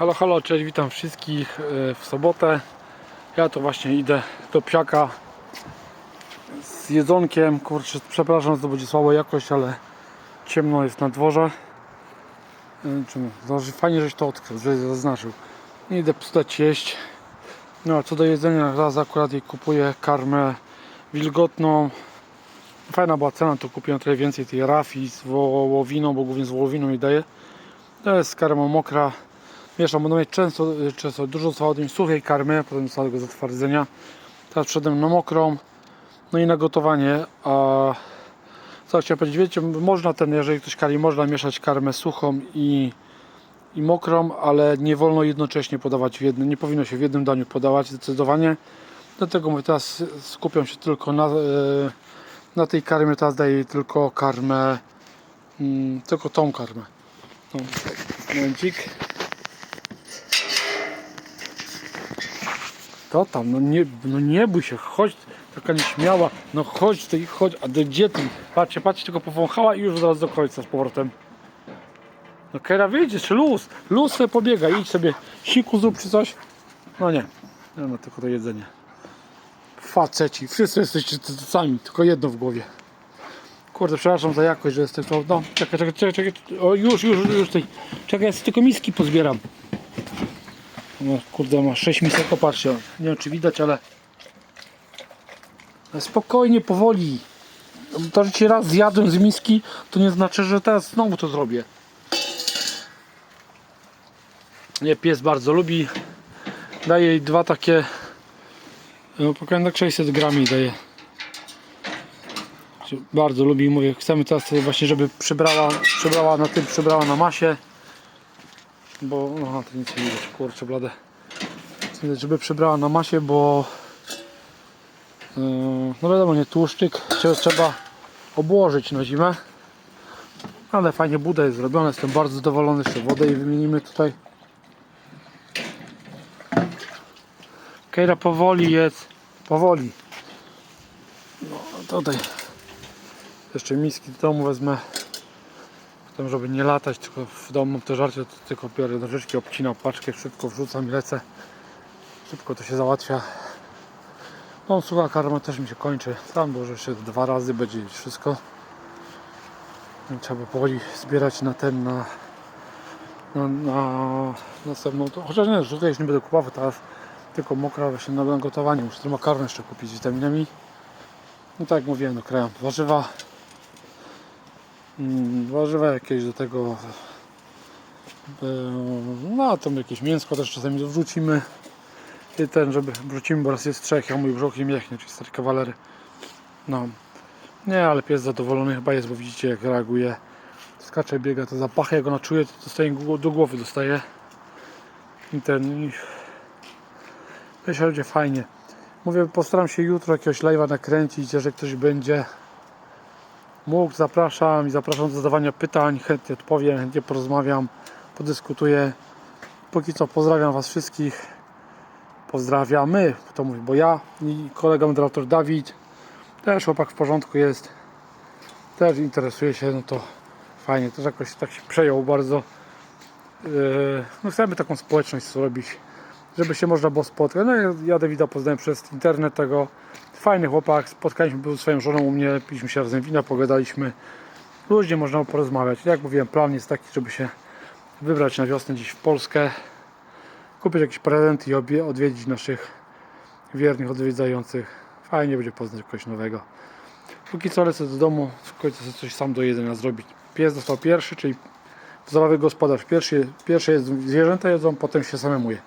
Halo, halo, cześć, witam wszystkich e, w sobotę. Ja to właśnie idę do psiaka z jedzonkiem. Kurczę, przepraszam, że to będzie słaba jakość, ale ciemno jest na dworze. Znaczy, Fajnie, żeś to odkrył, żeś zaznaczył. Idę pstać jeść. No a co do jedzenia, raz akurat jej kupuję karmę wilgotną. Fajna była cena, to kupiłem trochę więcej tej rafi z wołowiną, bo głównie z wołowiną jej daję. To jest karma mokra. Mieszam, będę mieć często, często dużo słodem suchej karmy, potem całego zatwardzenia. Teraz przedem na mokrą, no i na gotowanie. A co chciałem powiedzieć, wiecie, można ten, jeżeli ktoś kari, można mieszać karmę suchą i, i mokrą, ale nie wolno jednocześnie podawać w jednym, nie powinno się w jednym daniu podawać zdecydowanie. Dlatego mówię, teraz skupiam się tylko na, e, na tej karmie, teraz daję tylko karmę, mm, tylko tą karmę. No, momencik. To tam, no nie, no nie bój się, chodź, taka nieśmiała, no chodź tutaj, chodź, a do gdzie ty? Patrzcie, patrzcie, tylko powąchała i już zaraz do końca z powrotem. No Kera wyjdzie, czy luz, luz sobie pobiega, idź sobie, siku zrób czy coś. No nie, no, no tylko to jedzenie. Faceci, wszyscy jesteście sami, tylko jedno w głowie. Kurde, przepraszam za jakość, że jestem to. No, czekaj, czekaj, czekaj, czekaj. O, już, już, już tutaj. Czekaj, ja tylko miski pozbieram. No, kurde, ma 6 misek, popatrzcie. Nie wiem, czy widać, ale. Spokojnie, powoli. To, że ci raz zjadłem z miski, to nie znaczy, że teraz znowu to zrobię. Nie, pies bardzo lubi. Daję jej dwa takie. No, pokażę tak 600 grami daję bardzo lubi mówię, chcemy teraz właśnie, żeby przybrała, przybrała na tym, przybrała na masie bo, no to nic nie widać, kurczę blade. Żeby przybrała na masie, bo yy, no wiadomo, nie tłuszczyk trzeba- obłożyć na zimę. Ale fajnie buda jest zrobiona, jestem bardzo zadowolony, jeszcze wodę jej wymienimy tutaj. Kejra powoli jest, powoli. No tutaj jeszcze miski do domu wezmę. Potem, żeby nie latać, tylko w domu te żarcie, to tylko biorę nożyczki, obcinam paczkę, szybko wrzucam i lecę. Szybko to się załatwia. No, sucha karma też mi się kończy. Tam było, że jeszcze dwa razy będzie wszystko. I Trzeba powoli zbierać na ten, na, na, na następną. To, chociaż nie, żółte już nie będę kupował teraz, tylko mokra właśnie na gotowanie. Muszę tylko karmę jeszcze kupić z witaminami. No tak jak mówiłem, no krajam warzywa. Mm, Warzywa jakieś do tego. e, No tam jakieś mięsko też czasami wrzucimy. I ten, żeby wrzucimy, bo raz jest trzech, a mój brzuch nie miechnie, czyli stary kawalery. No. Nie, ale pies zadowolony chyba jest, bo widzicie jak reaguje. Skacze, biega, to zapachy, jak ona czuje, to dostaje do głowy dostaje. I ten. I... Myślę, będzie fajnie. Mówię, postaram się jutro jakiegoś live'a nakręcić, jeżeli ktoś będzie mógł, zapraszam i zapraszam do zadawania pytań, chętnie odpowiem, chętnie porozmawiam, podyskutuję. Póki co pozdrawiam Was wszystkich. Pozdrawiamy, to mówię, bo ja i kolega moderator Dawid, też chłopak w porządku jest, też interesuje się, no to fajnie, też jakoś tak się przejął bardzo. Yy, No chcemy taką społeczność zrobić, żeby się można było spotkać. No ja- Dawida poznałem przez internet tego. Fajny chłopak, spotkaliśmy z swoją żoną u mnie, piliśmy się razem wina, pogadaliśmy. Luźnie można porozmawiać. Jak mówiłem, plan jest taki, żeby się wybrać na wiosnę gdzieś w Polskę, kupić jakiś prezent i odwiedzić naszych wiernych odwiedzających. Fajnie będzie poznać kogoś nowego. Póki co lecę do domu, w końcu sobie coś sam do jedzenia zrobić. Pies dostał pierwszy, czyli zabawy gospodarz. Pierwszy, pierwsze zwierzęta jedzą, potem się samemu je.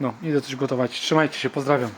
No, idę coś gotować. Trzymajcie się, pozdrawiam.